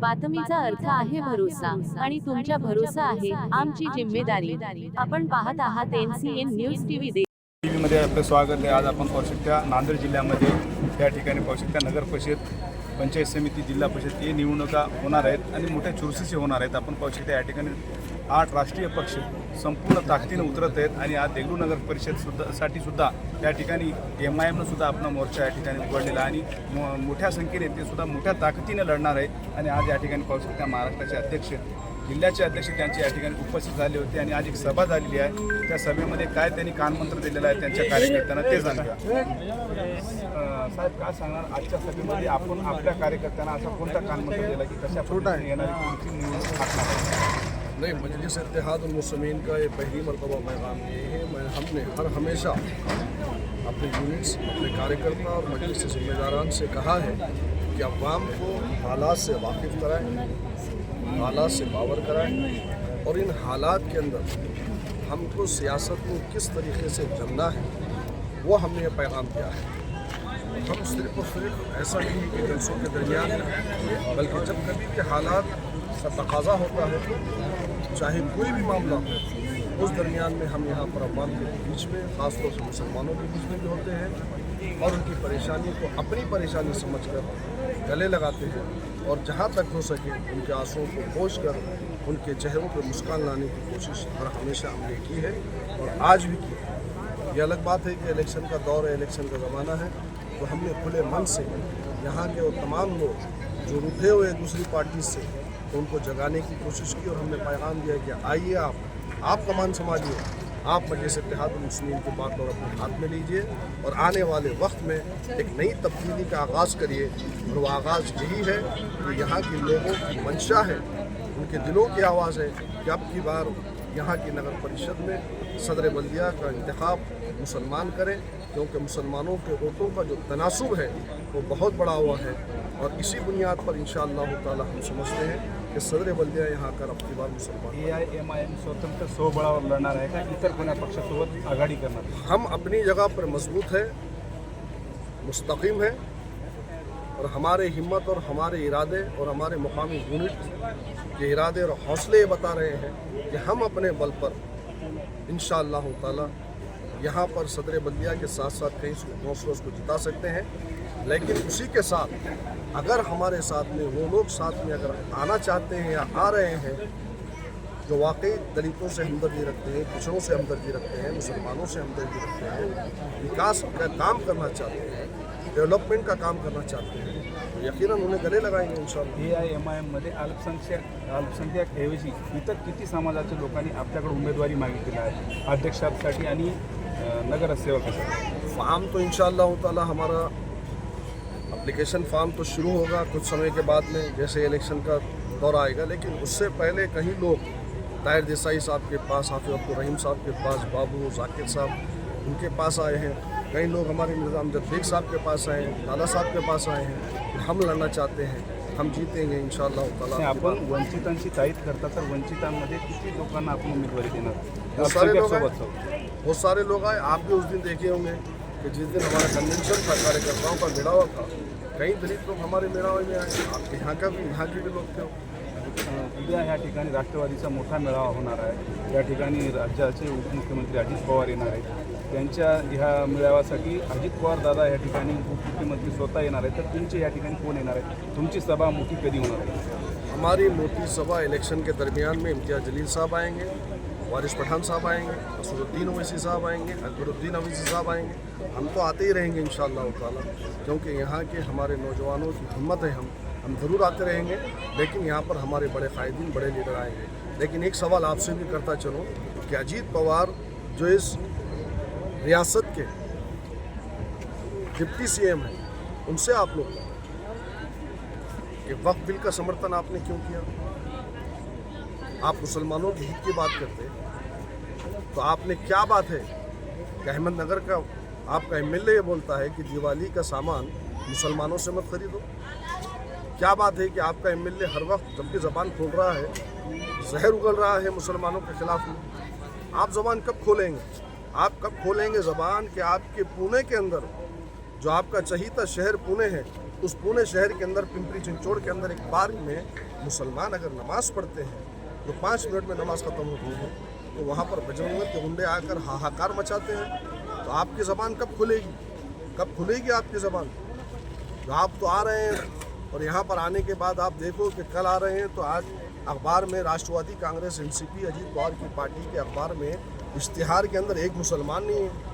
बातमीचा अर्थ आहे भरोसा आणि तुमच्या भरोसा आहे आमची जिम्मेदारी. आपण पाहत आहात एनसीएन न्यूज टीव्ही टी व्हीमध्ये आपलं स्वागत आहे. आज आपण पाहू शकता नांदेड जिल्ह्यामध्ये या ठिकाणी पाहू शकता नगर परिषद पंचायत समिती जिल्हा परिषद. हे निवडणुका होणार आहेत आणि मोठ्या चुरशीचे होणार आहेत. आपण पाहू शकता या ठिकाणी आठ राष्ट्रीय पक्ष संपूर्ण ताकदीने उतरत आहेत आणि आज देगलू नगर परिषद सुद्धा साठी सुद्धा या ठिकाणी एम आय एमनं सुद्धा आपला मोर्चा या ठिकाणी उघडलेला आणि मोठ्या संख्येने ते सुद्धा मोठ्या ताकदीने लढणार आहे. आणि आज या ठिकाणी पाहू शकता महाराष्ट्राचे अध्यक्ष जिल्ह्याचे अध्यक्ष त्यांचे या ठिकाणी उपस्थित झाले होते आणि आज एक सभा झालेली आहे. त्या सभेमध्ये काय त्यांनी कानमंत्र दिलेलं आहे त्यांच्या कार्यकर्त्यांना ते जाणूया अं, साहेब काय सांगणार? आजच्या सभेमध्ये आपण आपल्या कार्यकर्त्यांना असा कोणता कानमंत्र दिला की कशा पद्धतीने येणारी نہیں، مجلس اتحاد المسلمین کا یہ پہلی مرتبہ پیغام یہ ہے۔ میں، ہم نے ہر ہمیشہ اپنے یونٹس اپنے کاریہ اور مجلس ذمہ داران سے کہا ہے کہ عوام کو حالات سے واقف کرائیں، حالات سے باور کرائیں اور ان حالات کے اندر ہم کو سیاست کو کس طریقے سے جمنا ہے، وہ ہم نے یہ پیغام دیا ہے۔ ہم صرف اور صرف ایسا نہیں کہ جلسوں کے درمیان بلکہ جب کبھی بھی حالات کا تقاضا ہوتا ہے، چاہے کوئی بھی معاملہ ہو، اس درمیان میں ہم یہاں پر عوام کے بیچ میں، خاص طور سے مسلمانوں کے بیچ میں بھی ہوتے ہیں اور ان کی پریشانی کو اپنی پریشانی سمجھ کر گلے لگاتے ہیں اور جہاں تک ہو سکے ان کے آنسوؤں کو پوچھ کر ان کے چہروں پر مسکان لانے کی کوشش ہر ہمیشہ ہم نے کی ہے اور آج بھی کی ہے۔ یہ الگ بات ہے کہ الیکشن کا دور ہے، الیکشن کا زمانہ ہے۔ تو ہم نے کھلے من سے، یہاں کے وہ تمام لوگ جو رکے ہوئے دوسری پارٹی سے، ان کو جگانے کی کوشش کی اور ہم نے پیغام دیا کہ آئیے آپ آپ کا مان سماجیے، آپ مجلس اتحاد المسلمین کی بات اور اپنے ہاتھ میں لیجیے اور آنے والے وقت میں ایک نئی تبدیلی کا آغاز کریے اور وہ آغاز یہی ہے کہ یہاں کے لوگوں کی منشا ہے، ان کے دلوں کی آواز ہے کہ اب کی بار یہاں کی نگر پریشد میں صدر بلدیہ کا انتخاب مسلمان کریں کیونکہ مسلمانوں کے عورتوں کا جو تناسب ہے وہ بہت بڑا ہوا ہے۔ اور اسی بنیاد پر انشاءاللہ تعالی ہم سمجھتے ہیں کہ صدر بلدیہ یہاں کا رفتی بار مسلمان اے آئی ایم آئی ایم سو بڑا اور لڑنا رہے گا۔ گنا پکش آگاڑی کرنا۔ ہم اپنی جگہ پر مضبوط ہے مستقیم ہے اور ہمارے ہمت اور ہمارے ارادے اور ہمارے مقامی یونٹ کے ارادے اور حوصلے بتا رہے ہیں کہ ہم اپنے بل پر انشاءاللہ تعالی पर सदर बल्दिया के साथ साथ कई कौंसलर्स को जिता सकते हैं लेकिन उसी के साथ अगर हमारे साथ में वो लोग साथ में अगर आना चाहते हैं या आ रहे हैं जो वाकई दलितों से हमदर्दी रखते हैं पिछड़ों से हमदर्दी रखते हैं मुसलमानों से हमदर्दी रखते हैं विकास का काम करना चाहते हैं डेवलपमेंट का काम करना चाहते हैं तो यकीनन उन्हें गले लगाएंगे in A I M I एममध्ये अल्पसंख्याक अल्पसंख्याकऐवजी इतर किती समाजाच्या लोकांनी आपल्याकडे उमेदवारी मागितलेली आहे अध्यक्षासाठी आणि अं, नगरसेवकासाठी फार्म तो इन ताला हमारा एप्लीकेशन फार्म तो शुरू होगा कुछ समय के बाद में जैसे इलेक्शन का दौर आएगा लेकिन उससे पहले कहीं लोग ताहिर देसाई साहब के पास हाफिज अब्दुल रहीम साहब के पास बाबू जाकिर साहब उनके पास आए हैं कई लोग हमारे निज़ाम जदीक साहब के पास आए हैं लाला साहब के पास आए हैं कि हम लड़ना चाहते हैं हम जीतेंगे इन आणि ताला आपण वंचितांशी ताईत करता तर वंचितांमध्ये किती लोकांना आपण उमेदवारी देणार बहुत सारे लोग हैं अल्पसंख्याकसोबत बहुत सारे लोग आए आप भी उस दिन देखे होंगे कि जिस दिन हमारा कन्वेंशन था कार्यकर्ताओं का मेड़ावा था कई दलित लोग हमारे मेड़ावे में आए आप यहाँ का भी यहाँ के भी लोग थे अं, उद्या ह्या ठिकाणी राष्ट्रवादीचा मोठा मेळावा होणार आहे या ठिकाणी राज्याचे उपमुख्यमंत्री अजित पवार येणार आहेत त्यांच्या ह्या मेळाव्यासाठी अजित पवार दादा या ठिकाणी उपमुख्यमंत्री स्वतः येणार आहेत तर तुमचे या ठिकाणी कोण येणार आहे तुमची सभा मोठी कधी होणार आहे हमारी मोटी सभा इलेक्शन के दरमियान में इम्तियाज जलील साहब आएंगे वारिस पठान साहब आएंगे असरुद्दीन ओवैसी साहब आएंगे अकबरुद्दीन अवैसी साहब आएंगे हम तो आते ही रहेंगे इन ताला क्योंकि यहाँ के हमारे नौजवानों की हिम्मत है हम हम ज़रूर आते रहेंगे लेकिन यहाँ पर हमारे बड़े कायदीन बड़े लीडर आएंगे लेकिन एक सवाल आपसे भी करता चलूँ कि अजीत पवार जो इस ریاست کے ڈپٹی سی ایم ہیں، ان سے آپ لوگ کہ وقت بل کا سمرتن آپ نے کیوں کیا؟ آپ مسلمانوں کے ہت کی بات کرتے تو آپ نے کیا بات ہے؟ کہ احمد نگر کا آپ کا ایم ایل اے یہ بولتا ہے کہ دیوالی کا سامان مسلمانوں سے مت خریدو۔ کیا بات ہے کہ آپ کا ایم ایل اے ہر وقت جب کی زبان کھول رہا ہے، زہر اگل رہا ہے مسلمانوں کے خلاف؟ میں آپ زبان کب کھولیں گے؟ آپ کب کھولیں گے زبان کہ آپ کے پونے کے اندر جو آپ کا چہیتا شہر پونے ہے، اس پونے شہر کے اندر پمپری چنچوڑ کے اندر ایک بار میں مسلمان اگر نماز پڑھتے ہیں تو پانچ منٹ میں نماز ختم ہوتی ہے، تو وہاں پر بجرنگ کے گنڈے آ کر ہاہاکار مچاتے ہیں، تو آپ کی زبان کب کھلے گی؟ کب کھلے گی آپ کی زبان؟ تو آپ تو آ رہے ہیں اور یہاں پر آنے کے بعد آپ دیکھو کہ کل آ رہے ہیں، تو آج اخبار میں راشٹروادی کانگریس این سی پی اجیت پوار کی پارٹی کے اخبار میں पवार की पार्टी के अखबार में इश्तिहार के अंदर एक मुसलमान नहीं है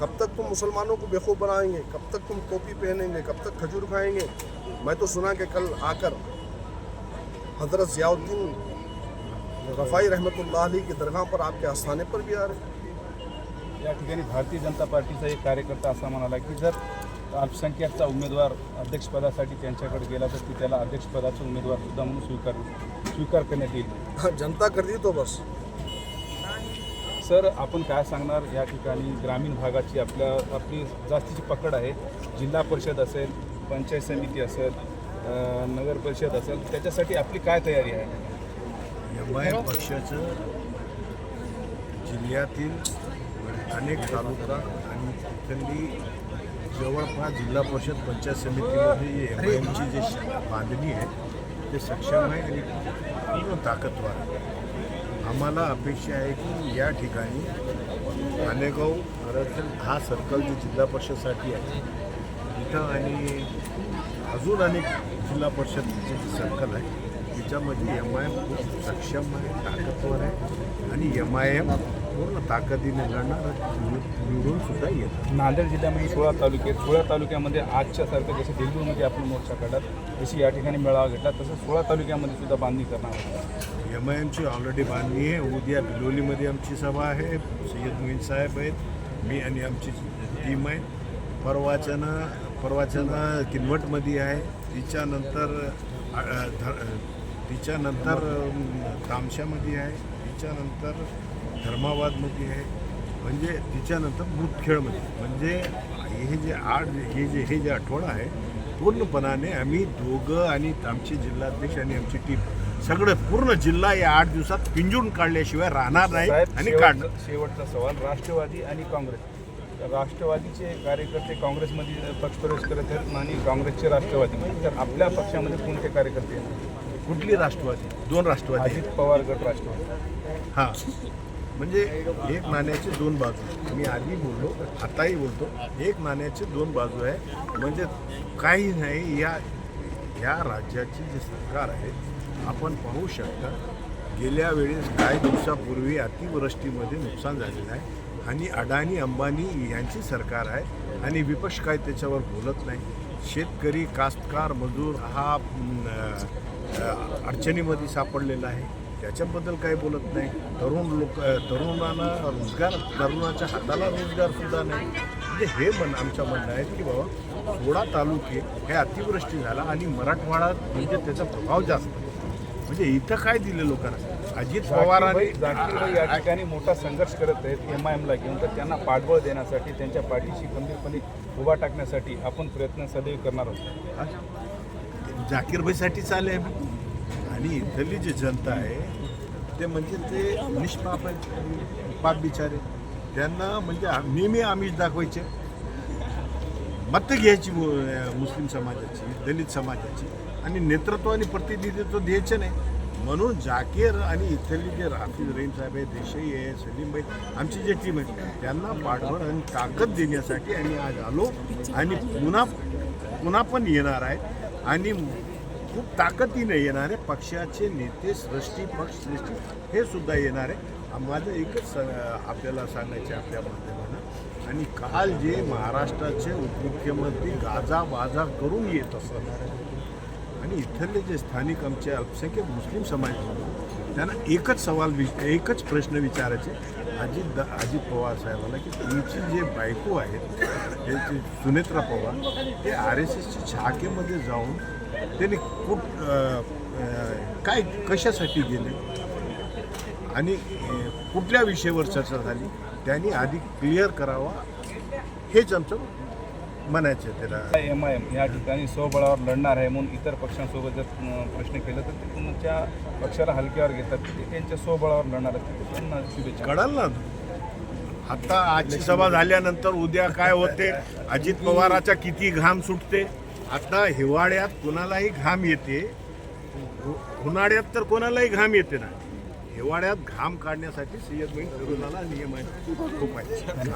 कब तक तुम मुसलमानों को बेवकूफ़ बनाएंगे कब तक तुम टोपी पहनेंगे कब तक खजूर खाएंगे मैं तो सुना कि कल आकर हज़रत ज़ियाउद्दीन रफ़ाई रहमतुल्लाह अलैह की दरगाह पर आपके आस्थाने पर भी आ रहे हैं या ठिकाणी भारतीय जनता पार्टीचा एक कार्यकर्ता असा म्हणाला की जर अल्पसंख्याकचा उमेदवार अध्यक्षपदासाठी त्यांच्याकडे गेला तर ती त्याला अध्यक्षपदाचा उमेदवार सुद्धा म्हणून स्वीकार स्वीकार करण्यात येईल हाँ, जनता कर दी तो बस सर आपण काय सांगणार या ठिकाणी? ग्रामीण भागाची आपल्या आपली जास्तीची पकड आहे. जिल्हा परिषद असेल पंचायत समिती असेल नगर परिषद असेल त्याच्यासाठी आपली काय तयारी आहे? एम आय पक्षाचं जिल्ह्यातील अनेक तालुका आणि तिथली जवळपास जिल्हा परिषद पंचायत समितीमध्ये एम आय एमची जी बांधणी आहे ते सक्षम आहे आणि पूर्ण ताकदवार आहे. आम्हाला अपेक्षा आहे की या ठिकाणी मालेगाव आरक्षण हा सर्कल जो जिल्हा परिषदसाठी आहे इथं आणि अजून अनेक जिल्हा परिषदचे जे सर्कल आहे त्याच्यामध्ये एम आय एम खूप सक्षम आहे ताकदवर आहे आणि एम आय एम पूर्ण ताकदीने लढणार निवडून सुद्धा येणार नांदेड जिल्ह्यामध्ये सोळा तालुके सोळा तालुक्यामध्ये आजच्या सारखं जसं देगलूरमध्ये आपण मोर्चा काढला जशी या ठिकाणी मेळावा घेतला तसं सोळा तालुक्यामध्ये सुद्धा बांधणी करणार आहोत. एम आय एमची ऑलरेडी बांधणी आहे. उद्या बिलोलीमध्ये आमची सभा आहे. सय्यद मोहीन साहेब आहेत. मी आणि आमची टीम आहे. परवाच्यानं परवाच्यानं किनवटमध्ये आहे. तिच्यानंतर ध- तिच्यानंतर तामशामध्ये आहे. तिच्यानंतर धर्माबादमध्ये आहे. म्हणजे तिच्यानंतर मुदखेडमध्ये. म्हणजे हे जे आठ हे जे हे जे आठवडा आहे पूर्णपणाने आम्ही दोघं आणि आमचे जिल्हाध्यक्ष आणि आमची टीम सगळं पूर्ण जिल्हा या आठ दिवसात पिंजून काढल्याशिवाय राहणार नाही आणि काढणार. शेवटचा सवाल राष्ट्रवादी आणि काँग्रेस. राष्ट्रवादीचे कार्यकर्ते काँग्रेसमध्ये पक्षप्रवेश करत आहेत आणि काँग्रेसचे राष्ट्रवादी. तर आपल्या पक्षामध्ये कोणते कार्यकर्ते आहेत? कुठली राष्ट्रवादी? दोन राष्ट्रवादी अजित पवार गट राष्ट्रवादी. हां. म्हणजे एक नाण्याचे दोन बाजू. मी आधी बोललो आताही बोलतो. एक नाण्याचे दोन बाजू आहे. म्हणजे काही नाही या या राज्याची जे सरकार आहे आपण पाहू शकता गेल्या वेळेस काही दिवसापूर्वी अतिवृष्टीमध्ये नुकसान झालेलं आहे. आणि अडाणी अंबानी यांची सरकार आहे आणि विपक्ष काय त्याच्यावर बोलत नाही. शेतकरी कास्तकार मजूर हा अडचणीमध्ये सापडलेला आहे. त्याच्याबद्दल काही बोलत नाही. तरुण लोक तरुणांना रोजगार तरुणाच्या हाताला रोजगार सुद्धा नाही. म्हणजे हे मन आमच्या म्हणणं आहे की बाबा सोळा तालुके हे अतिवृष्टी झाला आणि मराठवाडा म्हणजे त्याचा प्रभाव जास्त म्हणजे इथं काय दिलं लोकांना? अजित पवारांनी जाकीरभाई या ठिकाणी मोठा संघर्ष करत आहेत एम आय एमला घेऊन. तर त्यांना पाठबळ देण्यासाठी त्यांच्या पाठीशी खंबीरपणे उभा टाकण्यासाठी आपण प्रयत्न सदैव करणार आहोत. जाकीरभाईसाठी चाले आम्ही. आणि इथली जी जनता आहे ते म्हणजे ते निष्पाप आहेत पाप बिचारे. त्यांना म्हणजे नेहमी आमिष दाखवायचे. मतं घ्यायची मुस्लिम समाजाची दलित समाजाची. आणि नेतृत्व आणि प्रतिनिधित्व द्यायचे नाही. म्हणून जाकीर आणि इथली जे राफिज रहीम साहेब आहे देसाई आहे सलीमबाई आमची जे टीम आहे त्यांना पाठबळ आणि ताकद देण्यासाठी आम्ही आज आलो आणि पुन्हा पुन्हा पण येणार आहे. आणि खूप ताकदीने येणार आहे. पक्षाचे नेते सृष्टी पक्ष सृष्टी हे सुद्धा येणार आहे. माझं एकच स- आपल्याला सांगायचं आहे आपल्या माध्यमानं आणि काल जे महाराष्ट्राचे उपमुख्यमंत्री गाजावाजा करून येत असणार आणि इथले जे स्थानिक आमचे अल्पसंख्याक मुस्लिम समाज त्यांना एकच सवाल विच एकच प्रश्न विचारायचे. अजित दा अजित पवार साहेबांना की तुमची जे बायको आहेत त्यांची सुनेत्रा पवार ते आर एस एसच्या शाखेमध्ये जाऊन त्यांनी कुठ काय कशासाठी गेले? आणि कुठल्या विषयावर चर्चा झाली? त्यांनी आधी क्लिअर करावा. हेच आमचं म्हणायचं त्याला. एम आय एम या ठिकाणी स्वबळावर लढणार आहे म्हणून इतर पक्षांसोबत जर प्रश्न केले तर ते तुमच्या पक्षाला हलक्यावर घेतात. ते त्यांच्या स्वबळावर लढणार आहेत. त्यांना शुभेच्छा. कळाल ना आता आजची सभा झाल्यानंतर उद्या काय होते? अजित पवाराचा किती घाम सुटते? आता हिवाळ्यात कोणालाही घाम येते? उन्हाळ्यात तर कोणालाही घाम येते ना? हिवाळ्यात घाम काढण्यासाठी सय्यद मोईन फिरोजाला नियम आहे खूप आहे